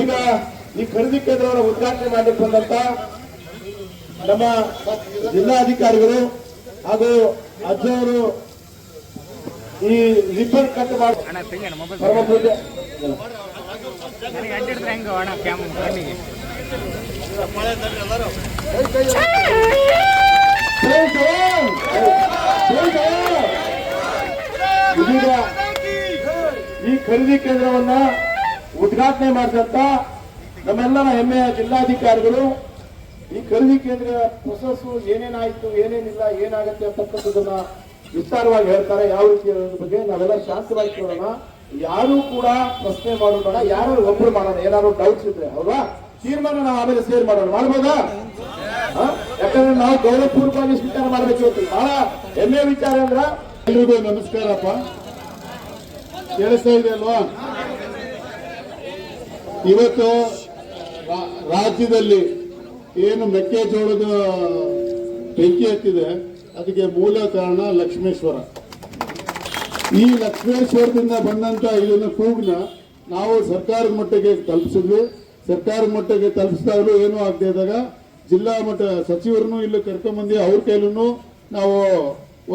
ಈಗ ಈ ಖರೀದಿ ಕೇಂದ್ರವನ್ನು ಉದ್ಘಾಟನೆ ಮಾಡಲಿಕ್ಕೆ ಬಂದಂತ ನಮ್ಮ ಜಿಲ್ಲಾಧಿಕಾರಿಗಳು ಹಾಗೂ ಅಜ್ಜವರು ಈ ರಿಬ್ಬನ್ ಕಟ್ ಮಾಡಿ! ಇದೀಗ ಈ ಖರೀದಿ ಕೇಂದ್ರವನ್ನ ಉದ್ಘಾಟನೆ ಮಾಡಿದಂತ ನಮ್ಮೆಲ್ಲರ ಹೆಮ್ಮೆಯ ಜಿಲ್ಲಾಧಿಕಾರಿಗಳು, ಈ ಖರೀದಿ ಕೇಂದ್ರ ಪ್ರೊಸೆಸ್ ಏನೇನಾಯ್ತು, ಏನೇನಿಲ್ಲ, ಏನಾಗುತ್ತೆ ಅಂತಕ್ಕಂಥದ್ದನ್ನ ವಿಸ್ತಾರವಾಗಿ ಹೇಳ್ತಾರೆ. ಯಾವ ರೀತಿ ಬಗ್ಗೆ ನಾವೆಲ್ಲ ಶಾಂತವಾಗಿ ಕೇಳೋಣ. ಯಾರು ಕೂಡ ಪ್ರಶ್ನೆ ಮಾಡೋಣ ಯಾರು ಒಬ್ರು ಮಾಡೋಣ, ಏನಾದ್ರು ಡೌಟ್ಸ್ ಇದ್ರೆ, ಅಲ್ವಾ? ತೀರ್ಮಾನ ನಾವು ಆಮೇಲೆ ಸೇರ್ ಮಾಡೋಣ. ಮಾಡ್ಬೋದಾ? ಯಾಕಂದ್ರೆ ನಾವು ಗೌರವಪೂರ್ವಕವಾಗಿ ಸ್ವೀಕಾರ ಮಾಡಬೇಕು ಅಂತ. ಬಹಳ ಹೆಮ್ಮೆಯ ವಿಚಾರ ಅಂದ್ರೆ ನಮಸ್ಕಾರಪ್ಪ. ಕೇಳಿಸ್ತಾ ಇದೆ ಅಲ್ವಾ? ಇವತ್ತು ರಾಜ್ಯದಲ್ಲಿ ಏನು ಮೆಕ್ಕೆಜೋಳದ ಬೆಂಕಿ ಹತ್ತಿದೆ, ಅದಕ್ಕೆ ಮೂಲ ಕಾರಣ ಲಕ್ಷ್ಮೇಶ್ವರ. ಈ ಲಕ್ಷ್ಮೇಶ್ವರದಿಂದ ಬಂದಂತ ಇದನ್ನು ಕೂಗ್ನ ನಾವು ಸರ್ಕಾರದ ಮಟ್ಟಕ್ಕೆ ತಲುಪಿಸಿದ್ವಿ. ಸರ್ಕಾರದ ಮಟ್ಟಕ್ಕೆ ತಲುಪಿಸಿದವರು ಏನೂ ಆಗದೆ ಇದ್ದಾಗ ಜಿಲ್ಲಾ ಮಟ್ಟ ಸಚಿವರನ್ನು ಇಲ್ಲಿ ಕರ್ಕೊಂಬಂದು ಅವ್ರ ಕೈಲೂ ನಾವು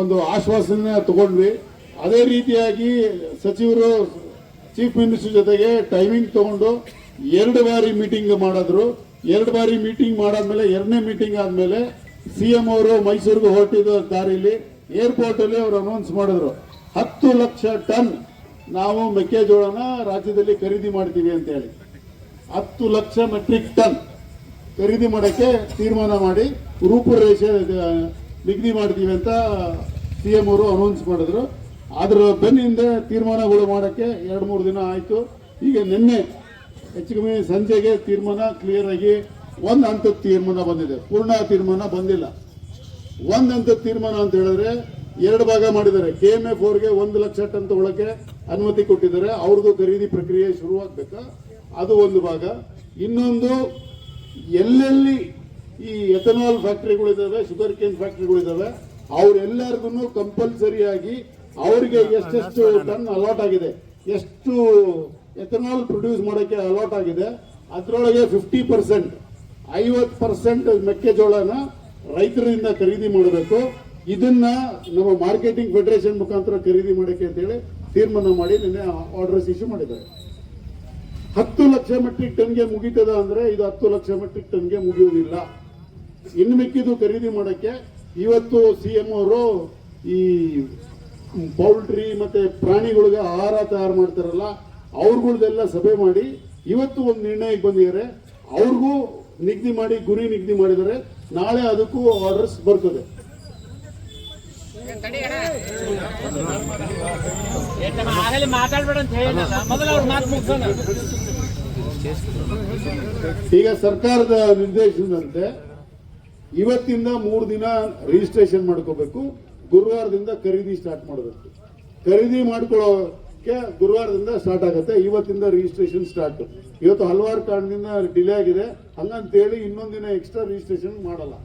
ಒಂದು ಆಶ್ವಾಸನೆ ತಗೊಂಡ್ವಿ. ಅದೇ ರೀತಿಯಾಗಿ ಸಚಿವರು ಚೀಫ್ ಮಿನಿಸ್ಟರ್ ಜೊತೆಗೆ ಟೈಮಿಂಗ್ ತಗೊಂಡು ಎರಡು ಬಾರಿ ಮೀಟಿಂಗ್ ಮಾಡಿದ್ರು. ಎರಡು ಬಾರಿ ಮೀಟಿಂಗ್ ಮಾಡಾದ್ಮೇಲೆ, ಎರಡನೇ ಮೀಟಿಂಗ್ ಆದ್ಮೇಲೆ ಸಿ ಎಂ ಅವರು ಮೈಸೂರಿಗೆ ಹೊರಟಿದ್ದು ದಾರಿಲಿ ಏರ್ಪೋರ್ಟ್ ಅಲ್ಲಿ ಅವರು ಅನೌನ್ಸ್ ಮಾಡಿದ್ರು. ಹತ್ತು ಲಕ್ಷ ಟನ್ ನಾವು ಮೆಕ್ಕೆಜೋಳನ ರಾಜ್ಯದಲ್ಲಿ ಖರೀದಿ ಮಾಡ್ತೀವಿ ಅಂತ ಹೇಳಿ. ಹತ್ತು ಲಕ್ಷ ಮೆಟ್ರಿಕ್ ಟನ್ ಖರೀದಿ ಮಾಡೋಕ್ಕೆ ತೀರ್ಮಾನ ಮಾಡಿ ರೂಪುರೇಷೆ ನಿಗದಿ ಮಾಡ್ತೀವಿ ಅಂತ ಸಿ ಎಂ ಅವರು ಅನೌನ್ಸ್ ಮಾಡಿದ್ರು. ಅದ್ರ ಬೆನ್ನಿಂದ ತೀರ್ಮಾನಗಳು ಮಾಡೋಕ್ಕೆ ಎರಡು ಮೂರು ದಿನ ಆಯಿತು. ಈಗ ನಿನ್ನೆ ಹೆಚ್ಚು ಕಮ್ಮಿ ಸಂಜೆಗೆ ತೀರ್ಮಾನ ಕ್ಲಿಯರ್ ಆಗಿ ಒಂದು ಹಂತದ ತೀರ್ಮಾನ ಬಂದಿದೆ. ಪೂರ್ಣ ತೀರ್ಮಾನ ಬಂದಿಲ್ಲ. ಒಂದು ಹಂತದ ತೀರ್ಮಾನ ಅಂತ ಹೇಳಿದ್ರೆ ಎರಡು ಭಾಗ ಮಾಡಿದ್ದಾರೆ. ಕೆ ಎಂ ಎಫ್ ಅವ್ರಿಗೆ ಒಂದು ಲಕ್ಷ ಟನ್ ತಗೊಳಕ್ಕೆ ಅನುಮತಿ ಕೊಟ್ಟಿದ್ದಾರೆ. ಅವ್ರದ್ದು ಖರೀದಿ ಪ್ರಕ್ರಿಯೆ ಶುರುವಾಗ್ಬೇಕಾ ಅದು ಒಂದು ಭಾಗ. ಇನ್ನೊಂದು, ಎಲ್ಲೆಲ್ಲಿ ಈ ಎಥನಾಲ್ ಫ್ಯಾಕ್ಟ್ರಿಗಳಿದ್ದಾವೆ ಶುಗರ್ ಕೇನ್ ಫ್ಯಾಕ್ಟ್ರಿಗಳಿದ್ದಾವೆ ಅವ್ರೆಲ್ಲರಿಗೂ ಕಂಪಲ್ಸರಿಯಾಗಿ ಅವರಿಗೆ ಎಷ್ಟೆಷ್ಟು ಟನ್ ಅಲಾಟ್ ಆಗಿದೆ. ಎಷ್ಟು ಎಥನಾಲ್ ಪ್ರೊಡ್ಯೂಸ್ ಮಾಡೋಕ್ಕೆ ಅಲಾಟ್ ಆಗಿದೆ. ಅದರೊಳಗೆ ಫಿಫ್ಟಿ ಪರ್ಸೆಂಟ್ ಐವತ್ತು ಪರ್ಸೆಂಟ್ ಮೆಕ್ಕೆಜೋಳನ ರೈತರಿಂದ ಖರೀದಿ ಮಾಡಬೇಕು. ಇದನ್ನ ನಮ್ಮ ಮಾರ್ಕೆಟಿಂಗ್ ಫೆಡರೇಷನ್ ಮುಖಾಂತರ ಖರೀದಿ ಮಾಡಕ್ಕೆ ಅಂತೇಳಿ ತೀರ್ಮಾನ ಮಾಡಿ ನಿನ್ನೆ ಆರ್ಡರ್ಸ್ ಇಶ್ಯೂ ಮಾಡಿದ್ದಾರೆ. ಹತ್ತು ಲಕ್ಷ ಮೆಟ್ರಿಕ್ ಟನ್ಗೆ ಮುಗಿತದ ಅಂದ್ರೆ ಇದು ಹತ್ತು ಲಕ್ಷ ಮೆಟ್ರಿಕ್ ಟನ್ಗೆ ಮುಗಿಯುವುದಿಲ್ಲ. ಇನ್ನು ಮಿಕ್ಕಿದು ಖರೀದಿ ಮಾಡಕ್ಕೆ ಇವತ್ತು ಸಿ ಎಂ ಅವರು ಈ ಪೌಲ್ಟ್ರಿ ಮತ್ತೆ ಪ್ರಾಣಿಗಳಿಗೆ ಆಹಾರ ತಯಾರು ಮಾಡ್ತಾರಲ್ಲ, ಅವ್ರಗಳ್ದೆಲ್ಲ ಸಭೆ ಮಾಡಿ ಇವತ್ತು ಒಂದು ನಿರ್ಣಯಕ್ಕೆ ಬಂದಿದ್ದಾರೆ. ಅವ್ರಿಗೂ ನಿಗದಿ ಮಾಡಿ, ಗುರಿ ನಿಗದಿ ಮಾಡಿದರೆ ನಾಳೆ ಅದಕ್ಕೂ ಆರ್ಡರ್ಸ್ ಬರ್ತದೆ. ಈಗ ಸರ್ಕಾರದ ನಿರ್ದೇಶನದಂತೆ ಇವತ್ತಿಂದ ಮೂರು ದಿನ ರಿಜಿಸ್ಟ್ರೇಷನ್ ಮಾಡ್ಕೋಬೇಕು. ಗುರುವಾರದಿಂದ ಖರೀದಿ ಸ್ಟಾರ್ಟ್ ಮಾಡಬೇಕು. ಖರೀದಿ ಮಾಡ್ಕೊಳ್ಳೋಕೆ ಗುರುವಾರದಿಂದ ಸ್ಟಾರ್ಟ್ ಆಗುತ್ತೆ. ಇವತ್ತಿಂದ ರಿಜಿಸ್ಟ್ರೇಷನ್ ಸ್ಟಾರ್ಟ್ ಇವತ್ತು ಹಲವಾರು ಕಾರಣದಿಂದ ಡಿಲೇ ಆಗಿದೆ. ಹಂಗಂತೇಳಿ ಇನ್ನೊಂದು ದಿನ ಎಕ್ಸ್ಟ್ರಾ ರಿಜಿಸ್ಟ್ರೇಷನ್ ಮಾಡಲ್ಲ.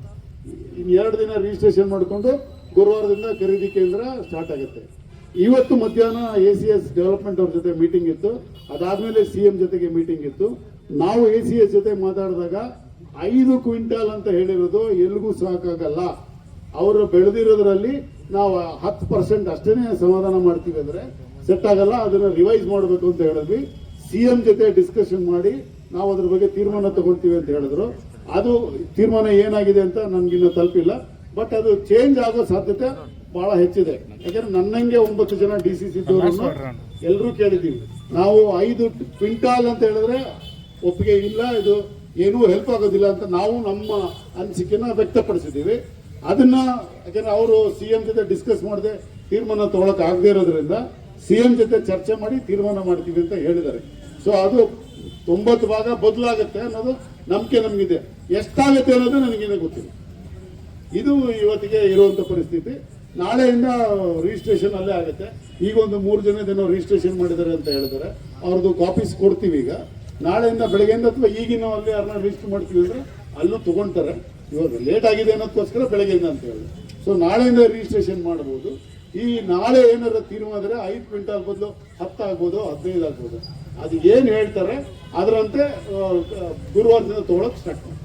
ಇನ್ ಎರಡು ದಿನ ರಿಜಿಸ್ಟ್ರೇಷನ್ ಮಾಡಿಕೊಂಡು ಗುರುವಾರದಿಂದ ಖರೀದಿ ಕೇಂದ್ರ ಸ್ಟಾರ್ಟ್ ಆಗುತ್ತೆ. ಇವತ್ತು ಮಧ್ಯಾಹ್ನ ಎ ಸಿ ಎಸ್ ಡೆವಲಪ್ಮೆಂಟ್ ಅವ್ರ ಜೊತೆ ಮೀಟಿಂಗ್ ಇತ್ತು. ಅದಾದ್ಮೇಲೆ ಸಿ ಎಂ ಜೊತೆಗೆ ಮೀಟಿಂಗ್ ಇತ್ತು. ನಾವು ಎ ಸಿ ಎಸ್ ಜೊತೆ ಮಾತಾಡಿದಾಗ ಐದು ಕ್ವಿಂಟಾಲ್ ಅಂತ ಹೇಳಿರೋದು ಎಲ್ಲಿಗೂ ಸಾಕಾಗಲ್ಲ. ಅವರು ಬೆಳೆದಿರೋದ್ರಲ್ಲಿ ನಾವು ಹತ್ತು ಪರ್ಸೆಂಟ್ ಅಷ್ಟೇನೆ ಸಮಾಧಾನ ಮಾಡ್ತೀವಿ ಅಂದ್ರೆ ಸೆಟ್ ಆಗಲ್ಲ ಅದನ್ನ ರಿವೈಸ್ ಮಾಡಬೇಕು ಅಂತ ಹೇಳಿದ್ವಿ. ಸಿ ಎಂ ಜೊತೆ ಡಿಸ್ಕಷನ್ ಮಾಡಿ ನಾವು ಅದ್ರ ಬಗ್ಗೆ ತೀರ್ಮಾನ ತಗೊಳ್ತೀವಿ ಅಂತ ಹೇಳಿದ್ರು. ಅದು ತೀರ್ಮಾನ ಏನಾಗಿದೆ ಅಂತ ನನ್ಗಿನ್ನ ತಲುಪಿಲ್ಲ. ಬಟ್ ಅದು ಚೇಂಜ್ ಆಗೋ ಸಾಧ್ಯತೆ ಬಹಳ ಹೆಚ್ಚಿದೆ. ಯಾಕಂದ್ರೆ ನನ್ನಂಗೆ ಒಂಬತ್ತು ಜನ ಡಿ ಸಿ ಸಿ ಎಲ್ಲರೂ ಕೇಳಿದ್ದೀವಿ. ನಾವು ಐದು ಕ್ವಿಂಟಾಲ್ ಅಂತ ಹೇಳಿದ್ರೆ ಒಪ್ಪಿಗೆ ಇಲ್ಲ ಇದು ಏನೂ ಹೆಲ್ಪ್ ಆಗೋದಿಲ್ಲ ಅಂತ ನಾವು ನಮ್ಮ ಅನಿಸಿಕೆನ ವ್ಯಕ್ತಪಡಿಸಿದ್ದೀವಿ. ಅದನ್ನ ಯಾಕಂದ್ರೆ ಅವರು ಸಿ ಎಂ ಜೊತೆ ಡಿಸ್ಕಸ್ ಮಾಡದೆ, ತೀರ್ಮಾನ ತಗೊಳಕ್ ಆಗದೆ ಇರೋದ್ರಿಂದ ಸಿ ಎಂ ಜೊತೆ ಚರ್ಚೆ ಮಾಡಿ ತೀರ್ಮಾನ ಮಾಡ್ತೀವಿ ಅಂತ ಹೇಳಿದ್ದಾರೆ. ಸೊ ಅದು ತೊಂಬತ್ತು ಭಾಗ ಬದಲಾಗುತ್ತೆ ಅನ್ನೋದು ನಂಬಿಕೆ ನಮಗಿದೆ. ಎಷ್ಟಾಗುತ್ತೆ ಅನ್ನೋದು ನನಗಿನ್ನೂ ಗೊತ್ತಿಲ್ಲ. ಇದು ಇವತ್ತಿಗೆ ಇರುವಂತ ಪರಿಸ್ಥಿತಿ. ನಾಳೆಯಿಂದ ರಿಜಿಸ್ಟ್ರೇಷನ್ ಅಲ್ಲೇ ಆಗುತ್ತೆ. ಈಗ ಒಂದು ಮೂರು ಜನದೇನೋ ರಿಜಿಸ್ಟ್ರೇಷನ್ ಮಾಡಿದ್ದಾರೆ ಅಂತ ಹೇಳಿದ್ದಾರೆ. ಅವ್ರದ್ದು ಕಾಪೀಸ್ ಕೊಡ್ತೀವಿ ಈಗ. ನಾಳೆಯಿಂದ ಬೆಳಗ್ಗೆಯಿಂದ ಅಥವಾ ಈಗಿನ ಅಲ್ಲಿ ಯಾರನ್ನ ರಿಜಿಸ್ಟರ್ ಮಾಡ್ತೀವಿ ಅಂದ್ರೆ ಅಲ್ಲೂ ತಗೊಂತಾರೆ. ಇವಾಗ ಲೇಟ್ ಆಗಿದೆ ಅನ್ನೋದಕ್ಕೋಸ್ಕರ ಬೆಳಗ್ಗೆಯಿಂದ ಅಂತ ಹೇಳಿ. ಸೊ ನಾಳೆಯಿಂದ ರಿಜಿಸ್ಟ್ರೇಷನ್ ಮಾಡ್ಬೋದು ಈ ನಾಳೆ ಏನಾದ್ರು ತೀರ್ಮಾನ ಐದು ಕ್ವಿಂಟಾಲ್ ಬದಲು ಹತ್ತು ಆಗ್ಬೋದು, ಹದಿನೈದು ಆಗ್ಬೋದು. ಅದು ಏನು ಹೇಳ್ತಾರೆ, ಅದರಂತೆ ಗುರುವಾರದಿಂದ ತಗೊಳಕ್ ಸ್ಟಾರ್ಟ್ ಮಾಡಿ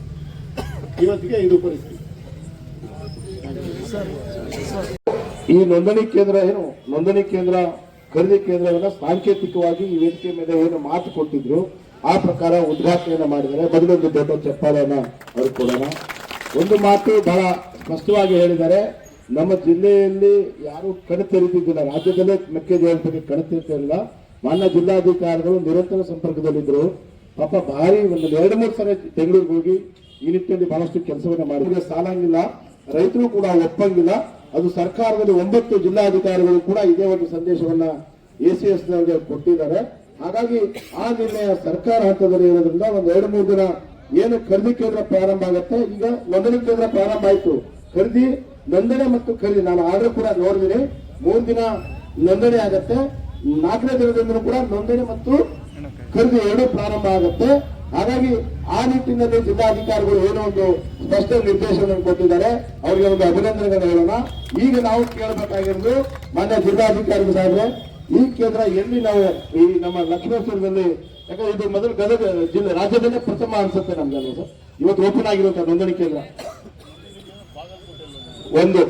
ಇವತ್ತಿಗೆ ಇದು ಪರಿಸ್ಥಿತಿ. ಈ ನೋಂದಣಿ ಕೇಂದ್ರ ಏನು, ನೋಂದಣಿ ಕೇಂದ್ರ, ಖರೀದಿ ಕೇಂದ್ರವನ್ನ ಸಾಂಕೇತಿಕವಾಗಿ ಈ ವೇದಿಕೆ ಮೇಲೆ ಏನು ಮಾತು ಕೊಟ್ಟಿದ್ರು, ಆ ಪ್ರಕಾರ ಉದ್ಘಾಟನೆಯನ್ನ ಮಾಡಿದರೆ ಬದಲೊಂದು ದೊಡ್ಡ ಚಪ್ಪಾಳೆಯನ್ನ ಅವರು ಕೊಡೋಣ ಒಂದು ಮಾತು ಬಹಳ ಸ್ಪಷ್ಟವಾಗಿ ಹೇಳಿದ್ದಾರೆ. ನಮ್ಮ ಜಿಲ್ಲೆಯಲ್ಲಿ ಯಾರು ಕಣತೆರಿತಿದ್ದಿಲ್ಲ ರಾಜ್ಯದಲ್ಲೇ ಮೆಕ್ಕೆಜೋಳದ ಬಗ್ಗೆ ಕಣತೆರಿತಿರಲಿಲ್ಲ ಮಾನ್ಯ ಜಿಲ್ಲಾಧಿಕಾರಿಗಳು ನಿರಂತರ ಸಂಪರ್ಕದಲ್ಲಿದ್ದರು. ಪಾಪ ಭಾರಿ ಒಂದು ಎರಡು ಮೂರು ಸಲ ಬೆಂಗಳೂರಿಗೆ ಹೋಗಿ ಈ ನಿಟ್ಟಿನಲ್ಲಿ ಬಹಳಷ್ಟು ಕೆಲಸವನ್ನು ಮಾಡಿದ್ರೆ. ಸಾಲಂಗಿಲ್ಲ ರೈತರು ಕೂಡ ಒಪ್ಪಂಗಿಲ್ಲ. ಅದು ಸರ್ಕಾರದಲ್ಲಿ ಒಂಬತ್ತು ಜಿಲ್ಲಾಧಿಕಾರಿಗಳು ಕೂಡ ಇದೇ ಒಂದು ಸಂದೇಶವನ್ನ ಎ ಸಿ ಎಸ್ ಕೊಟ್ಟಿದ್ದಾರೆ. ಹಾಗಾಗಿ ಆ ನಿರ್ಣಯ ಸರ್ಕಾರ ಹಂತದಲ್ಲಿ ಇರೋದ್ರಿಂದ ಒಂದು ಎರಡು ಮೂರು ದಿನ ಏನು ಖರೀದಿ ಕೇಂದ್ರ ಪ್ರಾರಂಭ ಆಗುತ್ತೆ? ಈಗ ನೋಂದಣಿ ಕೇಂದ್ರ ಪ್ರಾರಂಭ ಆಯಿತು. ಖರೀದಿ, ನೋಂದಣಿ ಮತ್ತು ಖರೀದಿ. ನಾನು ಆರ್ಡರ್ ಕೂಡ ನೋಡಿದ್ದೀನಿ. ಮೂರು ದಿನ ನೋಂದಣಿ ಆಗತ್ತೆ. ನಾಲ್ಕನೇ ದಿನದಿಂದ ಕೂಡ ನೋಂದಣಿ ಮತ್ತು ಖರೀದಿ ಎರಡು ಪ್ರಾರಂಭ ಆಗುತ್ತೆ. ಹಾಗಾಗಿ ಆ ನಿಟ್ಟಿನಲ್ಲಿ ಜಿಲ್ಲಾಧಿಕಾರಿಗಳು ಏನೋ ಒಂದು ಸ್ಪಷ್ಟ ನಿರ್ದೇಶನ ಕೊಟ್ಟಿದ್ದಾರೆ. ಅವರಿಗೆ ಒಂದು ಅಭಿನಂದನೆಗಳನ್ನು ಹೇಳೋಣ. ಈಗ ನಾವು ಕೇಳಬೇಕಾಗಿರೋದು ಮಾನ್ಯ ಜಿಲ್ಲಾಧಿಕಾರಿ ಸಾಹೇಬ್ರೆ ಈ ಕೇಂದ್ರ ಎಲ್ಲಿ ನಾವು ಈ ನಮ್ಮ ಲಕ್ಷ್ಮೇಶ್ವರದಲ್ಲಿ, ಯಾಕಂದ್ರೆ ಇದು ಮೊದಲು ಗದಗ ಜಿಲ್ಲೆ, ರಾಜ್ಯದಲ್ಲೇ ಪ್ರಥಮ ಅನ್ಸುತ್ತೆ ನಮ್ದಲ್ಲ ಸರ್. ಇವತ್ತು ಓಪನ್ ಆಗಿರುವಂತಹ ನೋಂದಣಿ ಕೇಂದ್ರ. ಒಂದು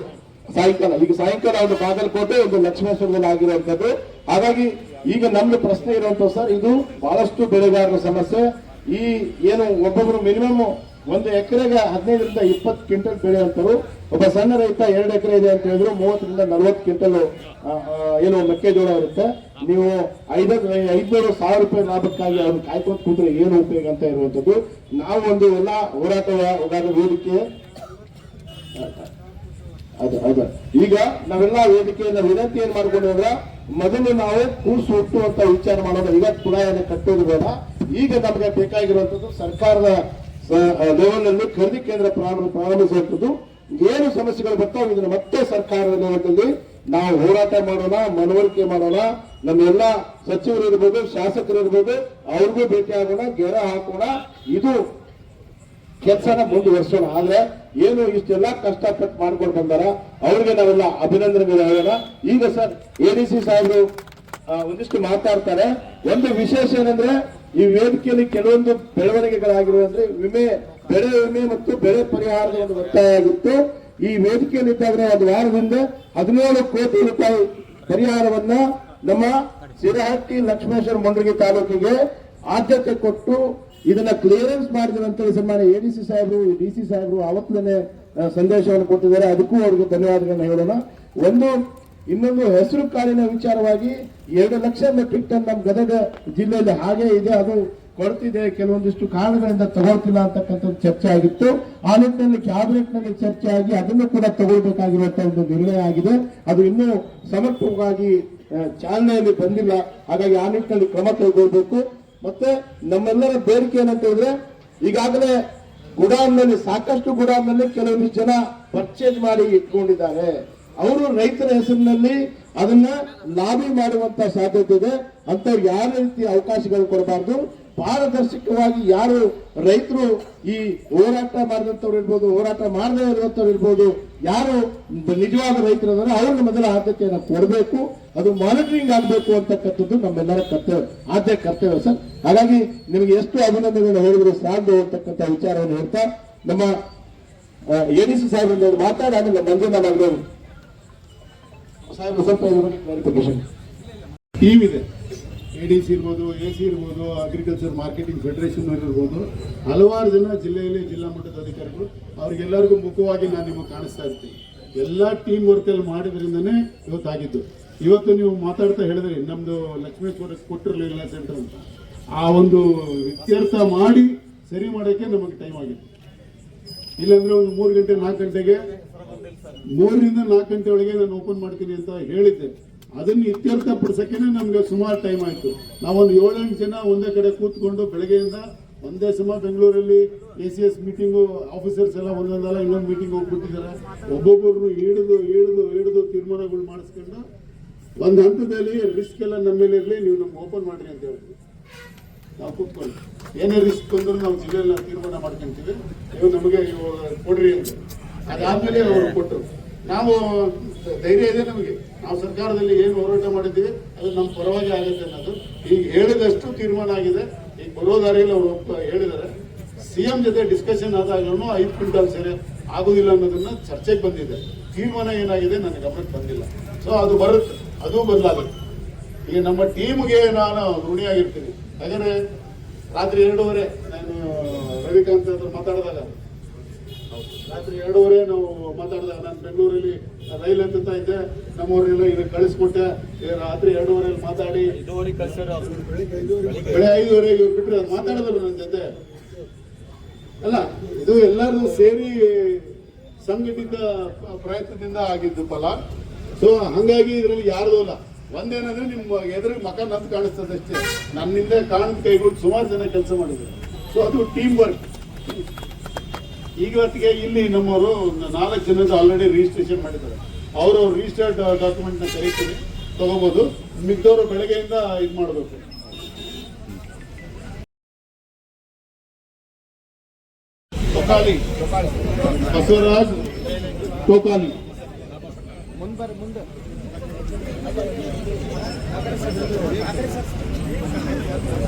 ಸಾಯಂಕಾಲ, ಈಗ ಸಾಯಂಕಾಲ ಒಂದು ಬಾಗಲಕೋಟೆ, ಒಂದು ಲಕ್ಷ್ಮೇಶ್ವರದಲ್ಲಿ ಆಗಿರುವಂತದ್ದು ಹಾಗಾಗಿ ಈಗ ನಮ್ದು ಪ್ರಶ್ನೆ ಇರುವಂತ ಸರ್, ಇದು ಬಹಳಷ್ಟು ಬೆಳೆಗಾರರ ಸಮಸ್ಯೆ. ಈ ಏನು ಒಬ್ಬೊಬ್ರು ಮಿನಿಮಮ್ ಒಂದು ಎಕರೆಗೆ ಹದಿನೈದರಿಂದ ಇಪ್ಪತ್ತು ಕ್ವಿಂಟಲ್ ಬೆಳೆ ಬೆಳೆಯುವಂತರು ಒಬ್ಬ ಸಣ್ಣ ರೈತ ಎರಡು ಎಕರೆ ಇದೆ ಅಂತ ಹೇಳಿದ್ರು. ಮೂವತ್ತರಿಂದ ನಲವತ್ತು ಕ್ವಿಂಟಲ್ ಏನು ಮೆಕ್ಕೆಜೋಳ ಇರುತ್ತೆ. ನೀವು ಐದ ಐದ್ನೂರು ಸಾವಿರ ರೂಪಾಯಿ ಲಾಭಕ್ಕಾಗಿ ಅವ್ರು ಕಾಯ್ಕೊಂಡು ಕೂತ್ರೆ ಏನು ಉಪಯೋಗ ಅಂತ ಇರುವಂತದ್ದು ನಾವು ಒಂದು ಎಲ್ಲ ಹೋರಾಟ ವೇದಿಕೆ. ಅದು, ಅದ. ಈಗ ನಾವೆಲ್ಲ ವೇದಿಕೆಯಿಂದ ವಿನಂತಿ ಏನ್ ಮಾಡ್ಕೊಂಡು ಹೋದ್ರ, ಮೊದಲು ನಾವು ಕೂಸು ಹುಟ್ಟು ಅಂತ ವಿಚಾರ ಮಾಡೋದು. ಈಗ ಕುಡಾಯನ ಕಟ್ಟೋದು ಬೇಡ. ಈಗ ನಮಗೆ ಬೇಕಾಗಿರುವಂತದ್ದು ಸರ್ಕಾರದ ಲೆವೆಲ್ನಲ್ಲಿ ಖರೀದಿ ಕೇಂದ್ರ ಪ್ರಾರಂಭ ಏನು ಸಮಸ್ಯೆಗಳು ಬರ್ತಾವೆ, ಇದನ್ನು ಮತ್ತೆ ಸರ್ಕಾರದ ಲೆವೆಲ್ನಲ್ಲಿ ನಾವು ಹೋರಾಟ ಮಾಡೋಣ, ಮನವರಿಕೆ ಮಾಡೋಣ. ನಮ್ಮೆಲ್ಲ ಸಚಿವರು ಇರ್ಬೋದು, ಶಾಸಕರು ಇರ್ಬೋದು, ಅವ್ರಿಗೂ ಭೇಟಿ ಆಗೋಣ, ಗೆರ ಹಾಕೋಣ. ಇದು ಕೆಲಸನ ಮುಂದುವರ್ಸೋಣ. ಆದ್ರೆ ಏನು ಇಷ್ಟೆಲ್ಲ ಕಷ್ಟಪಟ್ಟು ಮಾಡ್ಕೊಂಡು ಬಂದಾರ, ಅವ್ರಿಗೆ ನಾವೆಲ್ಲ ಅಭಿನಂದನೆಗಳು ಹೇಳೋಣ. ಈಗ ಸರ್, ಎ ಡಿ ಸಿ ಸಾಹೇಬರು ಒಂದಿಷ್ಟು ಮಾತಾಡ್ತಾರೆ. ಒಂದು ವಿಶೇಷ ಏನಂದ್ರೆ ಈ ವೇದಿಕೆಯಲ್ಲಿ ಕೆಲವೊಂದು ಬೆಳವಣಿಗೆಗಳಾಗಿರುವಂದ್ರೆ ವಿಮೆ, ಬೆಳೆ ವಿಮೆ ಮತ್ತು ಬೆಳೆ ಪರಿಹಾರದ ಒಂದು ಒತ್ತಾಯ ಆಗಿತ್ತು. ಈ ವೇದಿಕೆಯಲ್ಲಿ ಇದ್ದಾಗ ಒಂದು ವಾರದಿಂದ ಹದಿನೇಳು ಕೋಟಿ ರೂಪಾಯಿ ಪರಿಹಾರವನ್ನ ನಮ್ಮ ಸಿರಹಟ್ಟಿ ಲಕ್ಷ್ಮೇಶ್ವರ ಮುಂಡ್ರಿಗಿ ತಾಲೂಕಿಗೆ ಆದ್ಯತೆ ಕೊಟ್ಟು ಇದನ್ನ ಕ್ಲಿಯರೆನ್ಸ್ ಮಾಡಿದ್ರು ಸನ್ಮಾನ ಎ ಡಿ ಸಿ ಸಾಹೇಬರು, ಡಿ ಸಿ ಸಾಹೇಬರು ಅವತ್ತಲೇ ಸಂದೇಶವನ್ನು ಕೊಟ್ಟಿದ್ದಾರೆ. ಅದಕ್ಕೂ ಅವರಿಗೆ ಧನ್ಯವಾದಗಳನ್ನು ಹೇಳೋಣ. ಒಂದು ಇನ್ನೊಂದು ಹೆಸರು ಕಾಳಿನ ವಿಚಾರವಾಗಿ ಎರಡು ಲಕ್ಷ ಮೆಟ್ರಿಕ್ ಟನ್ ನಮ್ಮ ಗದಗ ಜಿಲ್ಲೆಯಲ್ಲಿ ಹಾಗೆ ಇದೆ, ಅದು ಕೊಡ್ತಿದೆ ಕೆಲವೊಂದಿಷ್ಟು ಕಾರಣಗಳಿಂದ ತಗೊಳ್ತಿಲ್ಲ ಅಂತಕ್ಕಂಥದ್ದು ಚರ್ಚೆ ಆಗಿತ್ತು. ಆ ನಿಟ್ಟಿನಲ್ಲಿ ಕ್ಯಾಬಿನೆಟ್ನಲ್ಲಿ ಚರ್ಚೆ ಆಗಿ ಅದನ್ನು ಕೂಡ ತಗೊಳ್ಬೇಕಾಗಿರುವಂತಹ ಒಂದು ನಿರ್ಣಯ ಆಗಿದೆ. ಅದು ಇನ್ನೂ ಸಮರ್ಪಕವಾಗಿ ಚಾಲನೆಯಲ್ಲಿ ಬಂದಿಲ್ಲ. ಹಾಗಾಗಿ ಆ ನಿಟ್ಟಿನಲ್ಲಿ ಕ್ರಮ ಕೈಗೊಳ್ಳಬೇಕು ಮತ್ತೆ ನಮ್ಮೆಲ್ಲರ ಬೇಡಿಕೆ ಏನಂತ ಹೇಳಿದ್ರೆ, ಈಗಾಗಲೇ ಗುಡಾಮ್ನಲ್ಲಿ ಸಾಕಷ್ಟು ಗುಡಾಮ್ನಲ್ಲಿ ಕೆಲವೊಂದು ಜನ ಪರ್ಚೇಸ್ ಮಾಡಿ ಇಟ್ಕೊಂಡಿದ್ದಾರೆ. ಅವರು ರೈತರ ಹೆಸರಿನಲ್ಲಿ ಅದನ್ನ ಲಾಬಿ ಮಾಡುವಂತ ಸಾಧ್ಯತೆ ಇದೆ. ಅಂತ ಯಾವ ರೀತಿ ಅವಕಾಶಗಳು ಕೊಡಬಾರ್ದು. ಪಾರದರ್ಶಕವಾಗಿ ಯಾರು ರೈತರು ಈ ಹೋರಾಟ ಮಾಡಿದಂಥವ್ರು ಇರ್ಬೋದು, ಹೋರಾಟ ಮಾಡದೇ ಇರುವಂತವ್ರು ಇರ್ಬೋದು, ಯಾರು ನಿಜವಾದ ರೈತರು ಅಂದ್ರೆ ಅವ್ರಿಗೆ ಮೊದಲ ಆದ್ಯತೆಯನ್ನು ಕೊಡಬೇಕು. ಅದು ಮಾನಿಟರಿಂಗ್ ಆಗಬೇಕು ಅಂತಕ್ಕಂಥದ್ದು ನಮ್ಮೆಲ್ಲರ ಕರ್ತವ್ಯ, ಆದ್ಯ ಕರ್ತವ್ಯ ಸರ್. ಹಾಗಾಗಿ ನಿಮಗೆ ಎಷ್ಟು ಅಭಿನಂದನೆಗಳು ಹೇಳಿದ್ರು ಸಾಧ್ಯ ಅಂತಕ್ಕಂಥ ವಿಚಾರವನ್ನು ಹೇಳ್ತಾ, ನಮ್ಮ ಎನಿಸಿ ಸಾಹೇಬ್ರ ಮಾತಾಡಿ ಆಮೇಲೆ ಮಂಜುನಾಥ್ ಅವರು ಸಾಹೇಬ್ರು, ಸ್ವಲ್ಪ ಕ್ಲಾರಿಫಿಕೇಶನ್ ಟೀಮ್ ಇದೆ. ಎ ಡಿ ಸಿ ಇರ್ಬೋದು ಎ ಸಿ ಇರ್ಬೋದು ಅಗ್ರಿಕಲ್ಚರ್ ಮಾರ್ಕೆಟಿಂಗ್ ಫೆಡರೇಷನ್ ಇರ್ಬೋದು. ಹಲವಾರು ಜನ ಜಿಲ್ಲೆಯಲ್ಲಿ ಜಿಲ್ಲಾ ಮಟ್ಟದ ಅಧಿಕಾರಿಗಳು. ಅವ್ರಿಗೆಲ್ಲರಿಗೂ ಮುಖವಾಗಿ ನಾನು ನಿಮಗೆ ಕಾಣಿಸ್ತಾ ಇರ್ತೀನಿ. ಎಲ್ಲ ಟೀಮ್ ವರ್ಕಲ್ಲಿ ಮಾಡಿದ್ರಿಂದನೇ ಇವತ್ತಾಗಿದ್ದು. ಇವತ್ತು ನೀವು ಮಾತಾಡ್ತಾ ಹೇಳಿದ್ರಿ ನಮ್ಮದು ಲಕ್ಷ್ಮೇಶ್ವರಕ್ಕೆ ಕೊಟ್ಟಿರಲಿಲ್ಲ ಸೆಂಟರ್ ಅಂತ. ಆ ಒಂದು ಇತ್ಯರ್ಥ ಮಾಡಿ ಸರಿ ಮಾಡೋಕ್ಕೆ ನಮಗೆ ಟೈಮ್ ಆಗಿತ್ತು ಇಲ್ಲಾಂದ್ರೆ ಒಂದು ಮೂರು ಗಂಟೆ, ನಾಲ್ಕು ಗಂಟೆಗೆ ಮೂರರಿಂದ ನಾಲ್ಕು ಗಂಟೆ ಒಳಗೆ ನಾನು ಓಪನ್ ಮಾಡ್ತೀನಿ ಅಂತ ಹೇಳಿದ್ದೆ. ಅದನ್ನು ಇತ್ಯರ್ಥ ಪಡಿಸಕ್ಕೆ ನಮ್ಗೆ ಸುಮಾರು ಟೈಮ್ ಆಯ್ತು. ನಾವೊಂದು ಏಳೆಂಟು ಜನ ಒಂದೇ ಕಡೆ ಕೂತ್ಕೊಂಡು ಬೆಳಗ್ಗೆಯಿಂದ ಒಂದೇ ಸಮ ಬೆಂಗಳೂರಲ್ಲಿ A C S meeting officers ಎಲ್ಲ ಒಂದೊಂದಲ್ಲ ಇನ್ನೊಂದು ಮೀಟಿಂಗ್ ಹೋಗ್ಬಿಟ್ಟಿದ್ದಾರೆ ಒಬ್ಬೊಬ್ಬರು ಹಿಡಿದು ಹಿಡಿದು ಹಿಡಿದು ತೀರ್ಮಾನಗಳು ಮಾಡಿಸ್ಕೊಂಡು ಒಂದು ಹಂತದಲ್ಲಿ ರಿಸ್ಕ್ ಎಲ್ಲ ನಮ್ಮ ಮೇಲೆ ಇರಲಿ, ನೀವು ನಮ್ಗೆ ಓಪನ್ ಮಾಡ್ರಿ ಅಂತ ಹೇಳಿದ್ವಿ. ನಾವು ಕೂತ್ಕೊಂಡು. ಏನೇ ರಿಸ್ಕ್ ಬಂದರೂ ನಾವು ಜಿಲ್ಲೆಯಲ್ಲಿ ನಾವು ತೀರ್ಮಾನ ಮಾಡ್ಕೊಂತೀವಿ. ನೀವು ನಮಗೆ ಕೊಡ್ರಿ ಅಂತ. ಅದಾದ್ಮೇಲೆ ಅವರು ಕೊಟ್ಟರು. ನಾವು ಧೈರ್ಯ ಇದೆ ನಮಗೆ. ನಾವು ಸರ್ಕಾರದಲ್ಲಿ ಏನು ಹೋರಾಟ ಮಾಡಿದ್ದೀವಿ, ಅದು ನಮ್ಮ ಪರವಾಗಿ ಆಗುತ್ತೆ ಅನ್ನೋದು. ಈಗ ಹೇಳಿದಷ್ಟು ತೀರ್ಮಾನ ಆಗಿದೆ. ಈಗ ಬರೋ ದಾರಿಯಲ್ಲಿ ಅವರು ಹೇಳಿದ್ದಾರೆ. ಸಿ ಸಿಎಂ ಜೊತೆ ಡಿಸ್ಕಷನ್ ಆದಾಗಲೂ ಐದು ಕ್ವಿಂಟಲ್ ಸೇರೆ ಆಗುದಿಲ್ಲ ಅನ್ನೋದನ್ನ ಚರ್ಚೆಗೆ ಬಂದಿದೆ. ತೀರ್ಮಾನ ಏನಾಗಿದೆ ನನ್ನ ಗಮನಕ್ಕೆ ಬಂದಿಲ್ಲ. ಸೊ ಅದು ಬರುತ್ತೆ. ಅದು ಬದಲಾಗುತ್ತೆ. ಈಗ ನಮ್ಮ ಟೀಮ್ಗೆ ನಾನು ಋಣಿಯಾಗಿರ್ತೀನಿ. ಹಾಗಾದ್ರೆ ರಾತ್ರಿ ಎರಡೂವರೆ, ನಾನು ರವಿಕಾಂತ್ ಹತ್ರ ಮಾತಾಡಿದಾಗ ರಾತ್ರಿ ಎರಡೂವರೆ ನಾವು ಮಾತಾಡಿದೆ ನಾನು ಬೆಂಗಳೂರಲ್ಲಿ ರೈಲ್ ಹತ್ತುತ್ತಾ ಇದ್ದೆ ನಮ್ಮವ್ರನ್ನೆಲ್ಲ ಇದಕ್ಕೆ ಕಳಿಸ್ಕೊಟ್ಟೆ. ರಾತ್ರಿ ಎರಡೂವರೆಯಲ್ಲಿ ಮಾತಾಡಿ. ಬೆಳೆ ಐದೂವರೆ ಇವ್ರು ಬಿಟ್ಟರೆ ಅದು ಮಾತಾಡಿದ್ರು ನನ್ನ ಜೊತೆ. ಅಲ್ಲ ಇದು ಎಲ್ಲರೂ ಸೇರಿ ಸಂಘಟಿತ ಪ್ರಯತ್ನದಿಂದ ಆಗಿದ್ದು ಫಲ. ಸೊ ಹಂಗಾಗಿ ಇದರಲ್ಲಿ ಯಾರ್ದೂ ಅಲ್ಲ. ಒಂದೇನಂದ್ರೆ ನಿಮ್ಮ ಎದುರು ಮಕ ನಂದು ಕಾಣಿಸ್ತದೆ ಅಷ್ಟೇ. ನನ್ನಿಂದ ಕಾಣದ ಕೈಗೊಂಡು ಸುಮಾರು ಜನ ಕೆಲಸ ಮಾಡಿದ್ರು ಸೊ ಅದು ಟೀಮ್ ವರ್ಕ್ ಈಗತ್ತಿಗೆ ಇಲ್ಲಿ ನಮ್ಮವರು ನಾಲ್ಕು ಜನದ ಆಲ್ರೆಡಿ ರಿಜಿಸ್ಟ್ರೇಷನ್ ಮಾಡಿದ್ದಾರೆ. ಅವರು ರಿಜಿಸ್ಟರ್ಡ್ ಡಾಕ್ಯುಮೆಂಟ್ನ ಕರೀತೀವಿ ತಗೋಬೋದು. ಮಿದ್ದವರು ಬೆಳಗ್ಗೆಯಿಂದ ಇದು ಮಾಡಬೇಕು. ಟೊಕಾಲಿ ಬಸವರಾಜ್ ಟೋಕಾಲಿ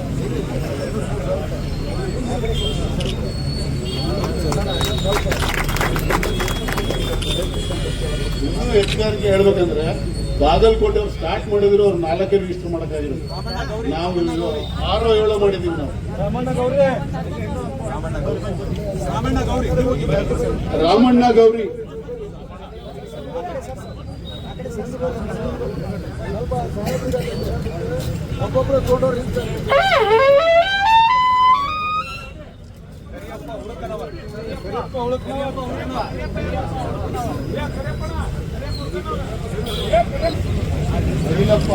ಇನ್ನೂ ಹೆಚ್ಚುಗಾರಿಕೆ ಹೇಳ್ಬೇಕಂದ್ರೆ ಬಾಗಲಕೋಟೆ ಅವ್ರು ಸ್ಟಾರ್ಟ್ ಮಾಡಿದ್ರು, ಅವ್ರು ನಾಲ್ಕೇ ರಿಜಿಸ್ಟರ್ ಮಾಡೋಕ್ಕಾಗಿರೋದು ನಾವು ಆರೋ ಏಳು ಮಾಡಿದ್ದೀವಿ ನಾವು. ರಾಮಣ್ಣ ಗೌರಿ. ಕರೀಲಪ್ಪ